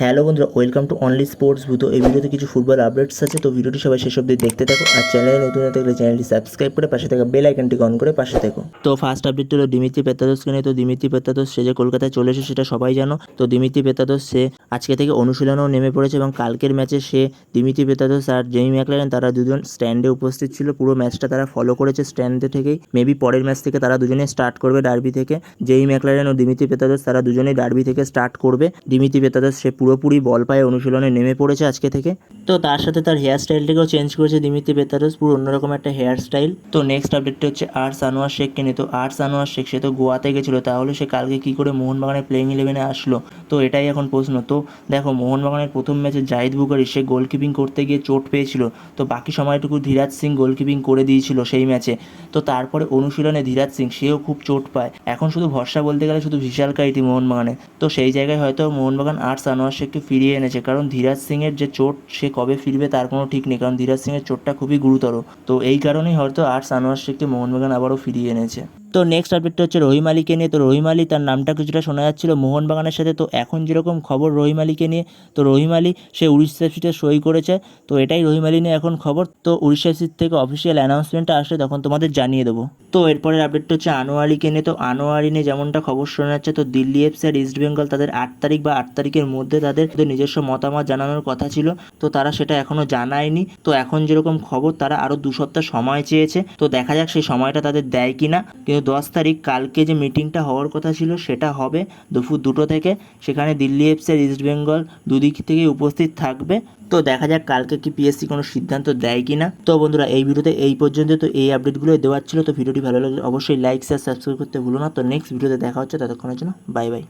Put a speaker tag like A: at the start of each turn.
A: Hello বন্ধুরা welcome to only sports ভূত এই ভিডিওতে কিছু ফুটবল আপডেটস আছে, তো ভিডিওটি সবাই শেষ অব্দি দেখতে থাকো আর চ্যানেলে নতুন হয়ে থাকলে চ্যানেলটি সাবস্ক্রাইব করে পাশে থাকা বেল আইকনটি অন করে পাশে থাকো। তো ফার্স্ট আপডেট হলো দিমিত্রি পেত্তাদোসকে নিয়ে। তো দিমিত্রি পেত্তাদোস সে যে কলকাতায় চলে এসে সেটা সবাই জানো। তো দিমিত্রি পেত্তাদোস সে আজকে থেকে অনুশীলনেও নেমে পড়েছে এবং কালকের ম্যাচে সে দিমিত্রি পেত্তাদোস আর জেমি ম্যাকলারেন তারা দুজন স্ট্যান্ডে উপস্থিত ছিল। পুরো ম্যাচটা তারা ফলো করেছে স্ট্যান্ডে থেকেই। মেবি পরের ম্যাচ থেকে তারা দুজনে স্টার্ট করবে ডার্বি থেকে। জেই ম্যাকলারেন ও দিমিত্রি পেত্তাদোস তারা দুজনেই ডার্বি থেকে স্টার্ট করবে। দিমিত্রি পেত্তাদোস সে পুরোপুরি বল পায়ে অনুশীলনে নেমে পড়েছে আজকে থেকে। তো তার সাথে তার হেয়ার স্টাইলটাকেও চেঞ্জ করেছে দিমিত্রি পেত্তাদোস পুরো অন্যরকম একটা হেয়ার স্টাইল তো নেক্সট আপডেটটা হচ্ছে আর্টস আনোয়ার শেখকে নিয়ে। তো আর্টস আনোয়ার শেখ, সে তো গোয়াতে গেছিল। তাহলে সে কালকে কী করে মোহনবাগানের প্লেইং ইলেভেনে আসলো? তো এটাই এখন প্রশ্ন। তো দেখো, মোহনবাগানের প্রথম ম্যাচে জাহিদ বুকারি, সে গোলকিপিং করতে গিয়ে চোট পেয়েছিল। তো বাকি সময়টুকু ধীরাজ সিং গোলকিপিং করে দিয়েছিল সেই ম্যাচে তো তারপরে অনুশীলনে ধীরাজ সিং, সেও খুব চোট পায়। এখন শুধু ভরসা বলতে গেলে শুধু বিশাল কাইটি মোহনবাগানে। তো সেই জায়গায় হয়তো মোহনবাগান আর্টস আনোয়ার শেখকে ফিরিয়ে এনেছে। কারণ ধীরাজ সিংয়ের যে চোট, সে কবে ফিরবে তার কোনো ঠিক নেই। কারণ ধীরাজ সিংয়ের চোটটা খুবই গুরুতর। তো এই কারণেই হয়তো আর্টস আনোয়ার শেখকে মোহনবাগান আবারও ফিরিয়ে এনেছে। তো নেক্সট আপডেটটা হচ্ছে রহিম আলীকে নিয়ে। তো রহিম আলী তার নামটা কিছুটা শোনা যাচ্ছিল মোহনবাগানের সাথে। তো এখন যেরকম খবর রহিম আলীকে নিয়ে, তো রহিম আলী সে উড়িষ্যা সিটে সই করেছে। তো এটাই রহিম আলী নিয়ে এখন খবর। তো উড়িষ্যা সিট থেকে অফিসিয়াল অ্যানাউন্সমেন্টটা আসলে তখন তোমাদের জানিয়ে দেবো। তো এরপরের আপডেটটা হচ্ছে আনোয়ারিকে নিয়ে। তো আনোয়ারি নিয়ে যেমনটা খবর শোনা যাচ্ছে, তো দিল্লি এফসি আর ইস্ট বেঙ্গল তাদের আট তারিখ বা আট তারিখের মধ্যে তাদের নিজস্ব মতামত জানানোর কথা ছিল। তো তারা সেটা এখনও জানায়নি। তো এখন যেরকম খবর, তারা আরও দু সপ্তাহ সময় চেয়েছে। তো দেখা যাক সেই সময়টা তাদের দেয় কি না কিন্তু দশ তারিখ কালকে যে মিটিংটা হওয়ার কথা ছিল, সেটা হবে দুপুর দুটো থেকে। সেখানে দিল্লি এফসি আর ইস্ট বেঙ্গল দুদিক থেকে উপস্থিত থাকবে। তো দেখা যাক কালকে কি পিএসসি কোনো সিদ্ধান্ত দেয় কি না। তো বন্ধুরা, এই ভিডিওতে এই পর্যন্ত। তো এই আপডেটগুলো দেওয়ার ছিল। তো ভিডিওটি ভালো লাগলে অবশ্যই লাইক শেয়ার সাবস্ক্রাইব করতে ভুলো না। তো নেক্সট ভিডিওতে দেখা হচ্ছে। ততক্ষণের জন্য বাই বাই